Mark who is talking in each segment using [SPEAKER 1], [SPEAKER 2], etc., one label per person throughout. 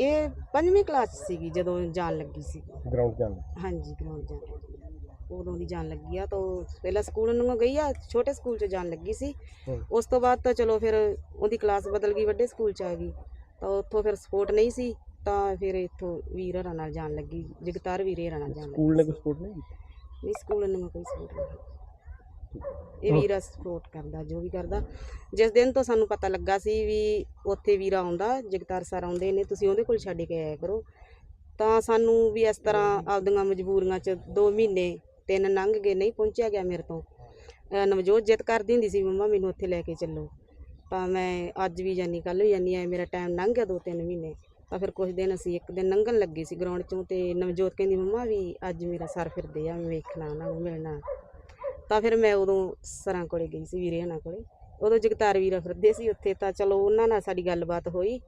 [SPEAKER 1] ਇਹ ਪੰਜਵੀਂ ਕਲਾਸ 'ਚ ਸੀਗੀ ਜਦੋਂ ਜਾਣ ਲੱਗੀ ਸੀ।
[SPEAKER 2] ਗਰਾਊਂਡ ਜਾਣ
[SPEAKER 1] ਹਾਂਜੀ ਗਰਾਊਂਡ ਜਾਣ ਲੱਗੀ। ਉਦੋਂ ਦੀ ਜਾਣ ਲੱਗੀ ਆ ਤਾਂ ਪਹਿਲਾਂ ਸਕੂਲ ਨੂੰ ਗਈ ਆ ਛੋਟੇ ਸਕੂਲ 'ਚ ਜਾਣ ਲੱਗੀ ਸੀ। ਉਸ ਤੋਂ ਬਾਅਦ ਤਾਂ ਚਲੋ ਫਿਰ ਉਹਦੀ ਕਲਾਸ ਬਦਲ ਗਈ ਵੱਡੇ ਸਕੂਲ 'ਚ ਆ ਗਈ। ਤਾਂ ਉੱਥੋਂ ਫਿਰ ਸਪੋਰਟ ਨਹੀਂ ਸੀ ਤਾਂ ਫਿਰ ਇੱਥੋਂ ਵੀਰ ਹਰਾਂ ਨਾਲ ਜਾਣ ਲੱਗੀ ਜਗਤਾਰ ਵੀਰੇ ਹਰਾਂ ਨਾਲ ਜਾਣ ਲੱਗੀ
[SPEAKER 2] ਸਕੂਲ ਨੇ ਕੋਈ ਸਪੋਰਟ ਨਹੀਂ ਕੀਤੀ
[SPEAKER 1] ਨਹੀਂ ਸਕੂਲ ਨੂੰ ਕੋਈ ਸਪੋਰਟ ਨਹੀਂ। ਇਹ ਵੀਰਾ ਸਪੋਰਟ ਕਰਦਾ ਜੋ ਵੀ ਕਰਦਾ। ਜਿਸ ਦਿਨ ਤੋਂ ਸਾਨੂੰ ਪਤਾ ਲੱਗਾ ਸੀ ਵੀ ਉੱਥੇ ਵੀਰਾ ਆਉਂਦਾ ਜਗਤਾਰ ਸਰ ਆਉਂਦੇ ਨੇ ਤੁਸੀਂ ਉਹਦੇ ਕੋਲ ਛੱਡ ਕੇ ਆਇਆ ਕਰੋ। ਤਾਂ ਸਾਨੂੰ ਵੀ ਇਸ ਤਰ੍ਹਾਂ ਆਪਦੀਆਂ ਮਜਬੂਰੀਆਂ 'ਚ 2 ਮਹੀਨੇ ਤਿੰਨ ਲੰਘ ਗਏ ਨਹੀਂ ਪਹੁੰਚਿਆ ਗਿਆ ਮੇਰੇ ਤੋਂ। ਨਵਜੋਤ ਜਿੱਦ ਕਰਦੀ ਹੁੰਦੀ ਸੀ ਮੰਮਾ ਮੈਨੂੰ ਉੱਥੇ ਲੈ ਕੇ ਚੱਲੋ। ਤਾਂ ਮੈਂ ਅੱਜ ਵੀ ਜਾਨੀ ਕੱਲ ਵੀ ਜਾਨੀ ਆ ਮੇਰਾ ਟਾਈਮ ਲੰਘ ਗਿਆ ਦੋ ਤਿੰਨ ਮਹੀਨੇ। ਤਾਂ ਫਿਰ ਕੁਝ ਦਿਨ ਅਸੀਂ ਇੱਕ ਦਿਨ ਲੰਘਣ ਲੱਗੇ ਸੀ ਗਰਾਊਂਡ 'ਚੋਂ ਤੇ ਨਵਜੋਤ ਕਹਿੰਦੀ ਮੰਮਾ ਵੀ ਅੱਜ ਮੇਰਾ ਸਰ ਫਿਰਦੇ ਆ ਮੈਂ ਵੇਖਣਾ ਉਹਨਾਂ ਨੂੰ ਮਿਲਣਾ। ਤਾਂ ਫਿਰ ਮੈਂ ਉਦੋਂ ਸਰਾਂ ਕੋਲੇ ਗਈ ਸੀ ਵੀਰੇ ਹਣਾ ਕੋਲੇ। ਉਦੋਂ ਜਗਤਾਰ ਵੀਰਾ ਫਿਰਦੇ ਸੀ ਉੱਥੇ ਤਾਂ ਚਲੋ ਉਹਨਾਂ ਨਾਲ ਸਾਡੀ ਗੱਲਬਾਤ ਹੋਈ।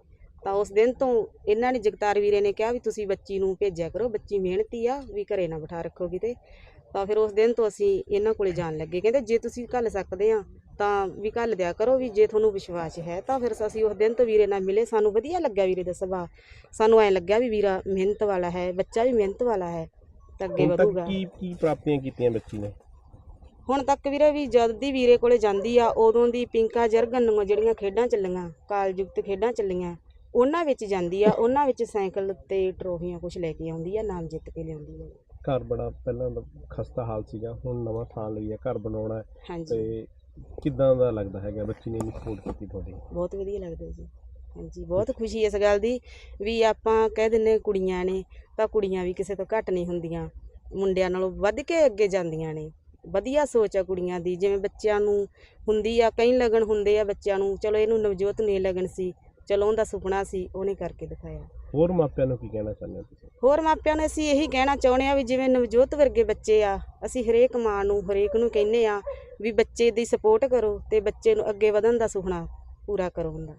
[SPEAKER 1] ਤਾਂ ਉਸ ਦਿਨ ਤੋਂ ਇਹਨਾਂ ਨੇ ਜਗਤਾਰ ਵੀਰੇ ਨੇ ਕਿਹਾ ਵੀ ਤੁਸੀਂ ਬੱਚੀ ਨੂੰ ਭੇਜਿਆ ਕਰੋ ਬੱਚੀ ਮਿਹਨਤੀ ਆ ਵੀ ਘਰੇ ਨਾ ਬਿਠਾ ਰੱਖੋ ਕਿਤੇ। ਤਾਂ ਫਿਰ ਉਸ ਦਿਨ ਤੋਂ ਅਸੀਂ ਇਹਨਾਂ ਕੋਲੇ ਜਾਣ ਲੱਗੇ। ਕਹਿੰਦੇ ਜੇ ਤੁਸੀਂ ਘੱਲ ਸਕਦੇ ਆ ਤਾਂ ਵੀ ਘੱਲ ਦਿਆ ਕਰੋ ਵੀ ਜੇ ਤੁਹਾਨੂੰ ਵਿਸ਼ਵਾਸ ਹੈ ਤਾਂ ਫਿਰ ਅਸੀਂ ਉਸ ਦਿਨ ਤੋਂ ਵੀਰੇ ਨਾਲ ਮਿਲੇ। ਸਾਨੂੰ ਵਧੀਆ ਲੱਗਿਆ ਵੀਰੇ ਦਾ ਸੁਭਾਅ। ਸਾਨੂੰ ਐਂ ਲੱਗਿਆ ਵੀ ਵੀਰਾ ਮਿਹਨਤ ਵਾਲਾ ਹੈ ਬੱਚਾ ਵੀ ਮਿਹਨਤ ਵਾਲਾ ਹੈ ਤਾਂ ਅੱਗੇ ਵਧੂਗਾ।
[SPEAKER 2] ਕੀ ਕੀ ਪ੍ਰਾਪਤੀਆਂ ਕੀਤੀਆਂ ਬੱਚੀ ਨੇ?
[SPEAKER 1] ਹੁਣ ਤੱਕ ਵੀਰੇ ਵੀ ਜਦ ਦੀ ਵੀਰੇ ਕੋਲੇ ਜਾਂਦੀ ਆ ਉਦੋਂ ਦੀ ਪਿੰਕਾ ਜਰਗਨ ਨੂੰ ਜਿਹੜੀਆਂ ਖੇਡਾਂ ਚੱਲੀਆਂ ਕਾਲਯੁਕਤ ਖੇਡਾਂ ਚੱਲੀਆਂ ਉਹਨਾਂ ਵਿੱਚ ਜਾਂਦੀ ਆ ਉਹਨਾਂ ਵਿੱਚ ਸਾਈਕਲ ਤੇ ਟਰੋਫੀਆਂ ਕੁਝ ਲੈ ਕੇ ਆਉਂਦੀ ਆ ਨਾਮ ਜਿੱਤ ਕੇ ਲਿਆਉਂਦੀ ਆ।
[SPEAKER 2] ਘਰ ਬੜਾ ਪਹਿਲਾਂ ਤਾਂ ਖਸਤਾ ਹਾਲ ਸੀਗਾ ਹੁਣ ਨਵਾਂ ਥਾਂ ਲਈ ਹੈ ਘਰ ਬਣਾਉਣਾ ਹੈ।
[SPEAKER 1] ਹਾਂਜੀ।
[SPEAKER 2] ਤੇ ਕਿੱਦਾਂ ਦਾ ਲੱਗਦਾ ਹੈਗਾ ਬੱਚੀ ਨੇ ਇੰਨੀ ਸਪੋਰਟ ਕੀਤੀ ਤੁਹਾਡੀ?
[SPEAKER 1] ਬਹੁਤ ਵਧੀਆ ਲੱਗਦਾ ਜੀ। ਹਾਂਜੀ ਬਹੁਤ ਖੁਸ਼ੀ ਇਸ ਗੱਲ ਦੀ ਵੀ ਆਪਾਂ ਕਹਿ ਦਿੰਨੇ ਕੁੜੀਆਂ ਨੇ ਤਾਂ ਕੁੜੀਆਂ ਵੀ ਕਿਸੇ ਤੋਂ ਘੱਟ ਨਹੀਂ ਹੁੰਦੀਆਂ ਮੁੰਡਿਆਂ ਨਾਲੋਂ ਵੱਧ ਕੇ ਅੱਗੇ ਜਾਂਦੀਆਂ ਨੇ। ਵਧੀਆ ਸੋਚ ਆ ਕੁੜੀਆਂ ਦੀ ਜਿਵੇਂ ਬੱਚਿਆਂ ਨੂੰ ਹੁੰਦੀ ਆ ਕਈ ਲਗਨ ਹੁੰਦੇ ਆ ਬੱਚਿਆਂ ਨੂੰ ਚਲੋ ਇਹਨੂੰ ਨਵਜੋਤ ਨੇ ਲਗਨ ਸੀ ਚਲੋ ਉਹਦਾ ਸੁਪਨਾ ਸੀ ਉਹਨੇ ਕਰਕੇ ਦਿਖਾਇਆ।
[SPEAKER 2] ਹੋਰ ਮਾਪਿਆਂ ਨੂੰ ਕੀ ਕਹਿਣਾ ਚਾਹੁੰਦੇ ਹੋ ਤੁਸੀਂ?
[SPEAKER 1] ਹੋਰ ਮਾਪਿਆਂ ਨੂੰ ਅਸੀਂ ਇਹੀ ਕਹਿਣਾ ਚਾਹੁੰਦੇ ਆ ਵੀ ਜਿਵੇਂ ਨਵਜੋਤ ਵਰਗੇ ਬੱਚੇ ਆ ਅਸੀਂ ਹਰੇਕ ਮਾਂ ਨੂੰ ਹਰੇਕ ਨੂੰ ਕਹਿੰਨੇ ਆ ਵੀ ਬੱਚੇ ਦੀ ਸਪੋਰਟ ਕਰੋ ਤੇ ਬੱਚੇ ਨੂੰ ਅੱਗੇ ਵਧਣ ਦਾ ਸੁਪਨਾ ਪੂਰਾ ਕਰੋ ਹੁੰਦਾ।